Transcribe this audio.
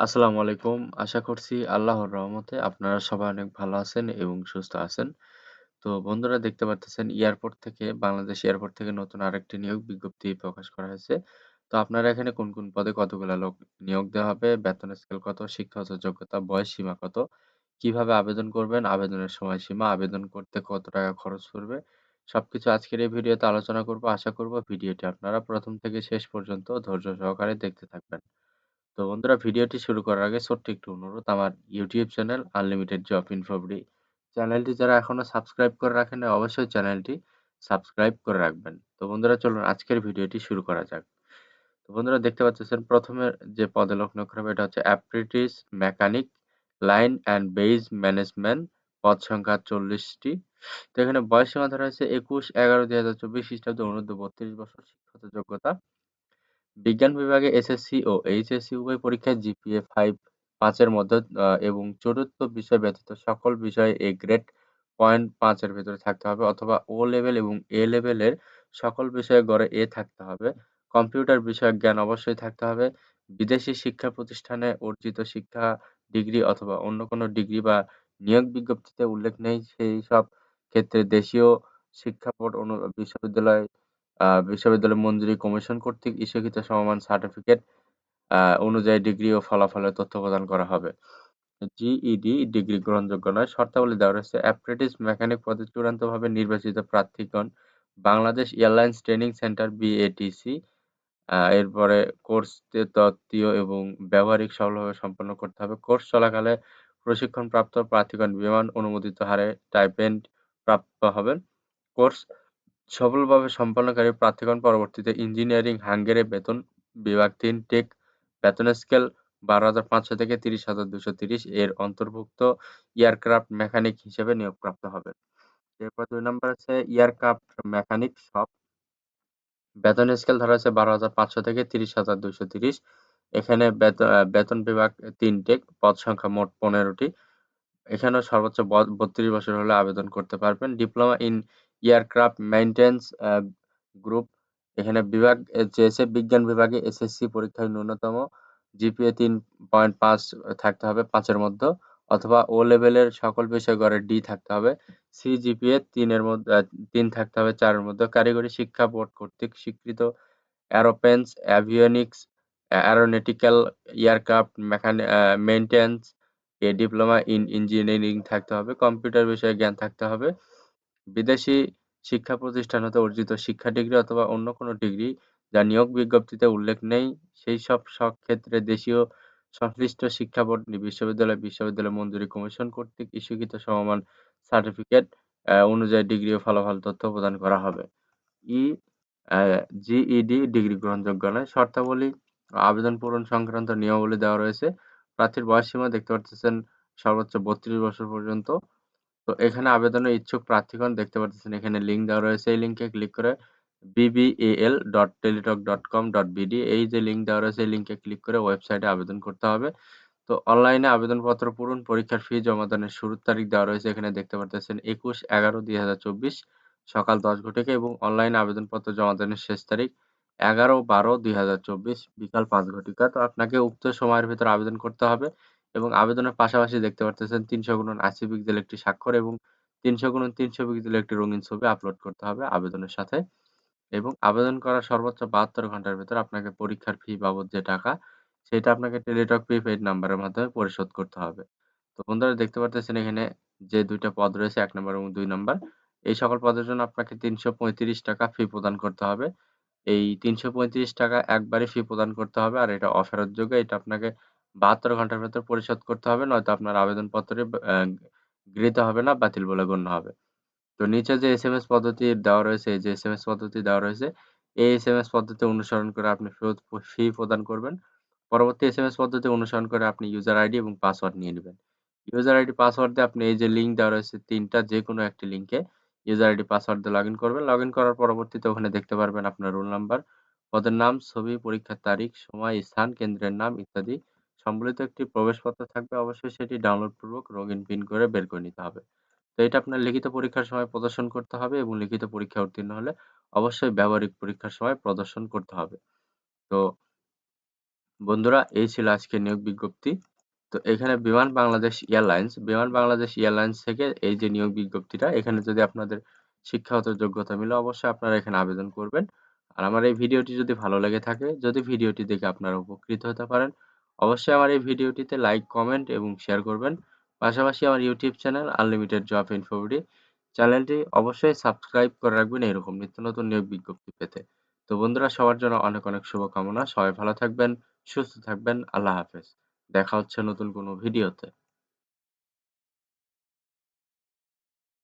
আসসালামু আলাইকুম। আশা করছি আল্লাহর রহমতে আপনারা সবাই অনেক ভালো আছেন এবং সুস্থ আছেন। তো বন্ধুরা দেখতে পারতেছেন এয়ারপোর্ট থেকে বাংলাদেশ এয়ারপোর্ট থেকে নতুন আরেকটি নিয়োগ বিজ্ঞপ্তি প্রকাশ করা হয়েছে। তো আপনারা এখানে কোন, কোন পদে কতগুলো লোক নিয়োগ দেওয়া হবে, বেতন স্কেল কত, শিক্ষাগত যোগ্যতা, বয়স সীমা কত, কীভাবে আবেদন করবেন, আবেদনের সময়সীমা, আবেদন করতে কত টাকা খরচ পড়বে, সবকিছু আজকের এই ভিডিওতে আলোচনা করব। আশা করব ভিডিওটি আপনারা প্রথম থেকে শেষ পর্যন্ত ধৈর্য সহকারে দেখতে থাকবেন। তো বন্ধুরা ভিডিওটি শুরু করার আগে ছোট্ট একটু অনুরোধ, আমার YouTube channel unlimited job info BD চ্যানেলটি যারা এখনও সাবস্ক্রাইব করে রাখেন অবশ্যই চ্যানেলটি সাবস্ক্রাইব করে রাখবেন। তো বন্ধুরা চলুন আজকের ভিডিওটি শুরু করা যাক। তো বন্ধুরা দেখতে পাচ্ছেন, প্রথমে যে পদে করা হবে, এটা হচ্ছে apprentice mechanic line and base management পদ সংখ্যা চল্লিশটি। তো এখানে বয়স সীমা ধরা হয়েছে একুশ এগারো দুই হাজার চব্বিশ খ্রিস্টাব্দে অনুদ্ধ বত্রিশ বছর শিক্ষাগত যোগ্যতা। বিজ্ঞান বিভাগে এসএসসি ও এইচএসসি উভয় পরীক্ষায় জিপিএ ফাইভ পাঁচের মধ্যে এবং চতুর্থ বিষয় ব্যতীত সকল বিষয়ে এ গ্রেড পয়েন্ট পাঁচের ভেতরে থাকতে হবে অথবা ও লেভেল এবং এ লেভেলের সকল বিষয়ে গড়ে এ থাকতে হবে। কম্পিউটার বিষয়ক জ্ঞান অবশ্যই থাকতে হবে। বিদেশি শিক্ষা প্রতিষ্ঠানে অর্জিত শিক্ষা, ডিগ্রি অথবা অন্য কোনো ডিগ্রি বা নিয়োগ বিজ্ঞপ্তিতে উল্লেখ নেই। সেই সব ক্ষেত্রে দেশীয় শিক্ষা বোর্ড অনু বিশ্ববিদ্যালয় বিশ্ববিদ্যালয় মঞ্জুরি কমিশন কর্তৃক ইস্যুকৃত সমমান সার্টিফিকেট অনুযায়ী ডিগ্রি ও ফলাফলের তথ্য প্রদান করা হবে। জিইডি ডিগ্রি গ্রহণযোগ্য নয়। শর্তাবলী দেওয়া রয়েছে অ্যাপ্রেন্টিস মেকানিক পদে চূড়ান্তভাবে নির্বাচিত প্রার্থীগণ, Bangladesh airlines training centre BATC এরপরে কোর্স তত্ত্বীয় এবং ব্যবহারিক সফলভাবে সম্পন্ন করতে হবে। কোর্স চলাকালে প্রশিক্ষণপ্রাপ্ত প্রার্থীগণ বিমান অনুমোদিত হারে টাইপেন্ড প্রাপ্ত হবেন। কোর্স সফলভাবে সম্পন্নকারী প্রার্থীগণ পরবর্তীতে ইঞ্জিনিয়ারিং, হাঙ্গেরি, বেতন বিভাগ তিন, টেক, বেতন স্কেল বারো হাজার পাঁচশো থেকে তিরিশ হাজার দুশো তিরিশ এর অন্তর্ভুক্ত এয়ারক্রাফট মেকানিক হিসেবে নিয়োগপ্রাপ্ত হবে এরপর দুই নম্বর আছে এয়ারক্রাফট মেকানিক সব বেতন স্কেল ধরা আছে বারো হাজার পাঁচশো থেকে তিরিশ হাজার দুশো তিরিশ। এখানে বেতন বিভাগ তিন, টেক, পদ সংখ্যা মোট পনেরোটি। এখানেও সর্বোচ্চ বত্রিশ বছর হলে আবেদন করতে পারবেন। Diploma in aircraft maintenance group. এখানে বিভাগ চেয়েছে বিজ্ঞান বিভাগে এসএসসি পরীক্ষায় ন্যূনতম জিপিএ তিন পয়েন্ট পাঁচ থাকতে হবে পাঁচের মধ্যে, অথবা ও লেভেলের সকল বিষয় গড়ে ডি থাকতে হবে। সি জিপিএ তিনের মধ্যে তিন থাকতে হবে চারের মধ্যে। কারিগরি শিক্ষা বোর্ড কর্তৃক স্বীকৃত aeroplanes avionics aeronautical aircraft mechanic maintenance A diploma in engineering থাকতে হবে। কম্পিউটার বিষয়ে জ্ঞান থাকতে হবে। বিদেশি শিক্ষা প্রতিষ্ঠান হতে অর্জিত শিক্ষা ডিগ্রি অথবা অন্য কোনো ডিগ্রি যা নিয়োগ বিজ্ঞপ্তিতে উল্লেখ নেই, সেই সব ক্ষেত্রে দেশীয় সংশ্লিষ্ট শিক্ষা বোর্ড, বিশ্ববিদ্যালয় বিশ্ববিদ্যালয় মঞ্জুরি কমিশন কর্তৃক ইস্যুকৃত সমমান সার্টিফিকেট অনুযায়ী ডিগ্রি ও ফলাফল তথ্য প্রদান করা হবে। ই জিইডি ডিগ্রি গ্রহণযোগ্য নয়। শর্তাবলী আবেদন পূরণ সংক্রান্ত নিয়মাবলী দেওয়া রয়েছে। প্রার্থীর বয়স সীমা দেখতে পাচ্ছেন সর্বোচ্চ বত্রিশ বছর পর্যন্ত। তো এখানে আবেদনের ইচ্ছুক প্রার্থীগণ দেখতে পাচ্ছেন এখানে লিঙ্ক দেওয়া রয়েছে। এই লিঙ্কে ক্লিক করে BBL dot Teletalk dot com dot BD এই যে লিঙ্ক দেওয়া রয়েছে, এই লিঙ্কে ক্লিক করে ওয়েবসাইটে আবেদন করতে হবে। তো অনলাইনে আবেদনপত্র পূরণ, পরীক্ষার ফি জমা জমাদানের শুরুর তারিখ দেওয়া রয়েছে, এখানে দেখতে পাচ্ছেন একুশ এগারো দুই হাজার চব্বিশ সকাল দশ ঘটিকা এবং অনলাইনে আবেদনপত্র জমা জমাদানের শেষ তারিখ এগারো বারো দুই হাজার চব্বিশ বিকাল পাঁচ ঘটিকা। তো আপনাকে উক্ত সময়ের ভিতর আবেদন করতে হবে। এবং আবেদনের পাশাপাশি দেখতে পারতেছেন তিনশো গুণন আশি পিক্সেল একটি স্বাক্ষর এবং তিনশো গুণন তিনশো পিক্সেল একটি রঙিন ছবি আপলোড করতে হবে আবেদনের সাথে। এবং আবেদন করার সর্বোচ্চ বাহাত্তর ঘণ্টার ভিতর আপনাকে পরীক্ষার ফি বাবদ যে টাকা, সেটা আপনাকে টেলিটক প্রিপেইড নাম্বারের মাধ্যমে পরিশোধ করতে হবে। তো বন্ধুরা, দেখতে পারতেছেন এখানে যে দুইটা পদ রয়েছে, এক নম্বর এবং দুই নম্বর এই সকল পদের জন্য আপনাকে তিনশো পঁয়ত্রিশ টাকা ফি প্রদান করতে হবে। এই তিনশো পঁয়ত্রিশ টাকা একবারে ফি প্রদান করতে হবে, আর এটা অফেরতযোগ্য এটা আপনাকে বাহাত্তর ঘণ্টার ভেতর পরিশোধ করতে হবে, নয়তো আপনার আবেদনপত্রে গৃহীত হবে না, বাতিল বলে গণ্য হবে। তো নিচে যে এস এম এস পদ্ধতি দেওয়া রয়েছে যে এস এম এস পদ্ধতি দেওয়া রয়েছে, এই এস এম এস পদ্ধতি অনুসরণ করে আপনি ফেরত ফি প্রদান করবেন। পরবর্তী এস এম এস পদ্ধতি অনুসরণ করে আপনি ইউজার আইডি এবং পাসওয়ার্ড নিয়ে নেবেন। ইউজার আইডি পাসওয়ার্ড দিয়ে আপনি এই যে লিঙ্ক দেওয়া রয়েছে, তিনটা যে কোনো একটি লিঙ্কে ইউজার আইডি পাসওয়ার্ড দিয়ে লগ ইন করবেন। লগ ইন করার পরবর্তীতে ওখানে দেখতে পারবেন আপনার রোল নাম্বার পদের নাম, ছবি, পরীক্ষার তারিখ, সময়, স্থান, কেন্দ্রের নাম ইত্যাদি সম্বলিত একটি প্রবেশপত্র থাকবে অবশ্যই সেটি ডাউনলোড পূর্বক ইন পিন করে বের করে নিতে হবে তো এটা আপনার লিখিত পরীক্ষার সময় প্রদর্শন করতে হবে এবং লিখিত পরীক্ষা উত্তীর্ণ হলে অবশ্যই ব্যবহারিক পরীক্ষার সময় প্রদর্শন করতে হবে তো বন্ধুরা এই ছিল আজকের নিয়োগ বিজ্ঞপ্তি। তো এখানে বিমান বাংলাদেশ এয়ারলাইন্স, বিমান বাংলাদেশ এয়ারলাইন্স থেকে এই যে নিয়োগ বিজ্ঞপ্তিটা এখানে যদি আপনাদের শিক্ষাগত যোগ্যতা মিলে অবশ্যই আপনারা এখানে আবেদন করবেন। আর আমার এই ভিডিওটি যদি ভালো লেগে থাকে, যদি ভিডিওটি দেখে আপনারা উপকৃত হতে পারেন, অবশ্যই আমার এই ভিডিওটিতে লাইক, কমেন্ট এবং শেয়ার করবেন। পাশাপাশি আমার YouTube channel unlimited job info BD চ্যানেলটি অবশ্যই সাবস্ক্রাইব করে রাখবেন এরকম নিত্য নতুন নিয়োগ বিজ্ঞপ্তি পেতে। তো বন্ধুরা সবার জন্য অনেক, অনেক শুভকামনা। সবাই ভালো থাকবেন, সুস্থ থাকবেন। আল্লাহ হাফেজ। দেখা হচ্ছে নতুন কোনো ভিডিওতে।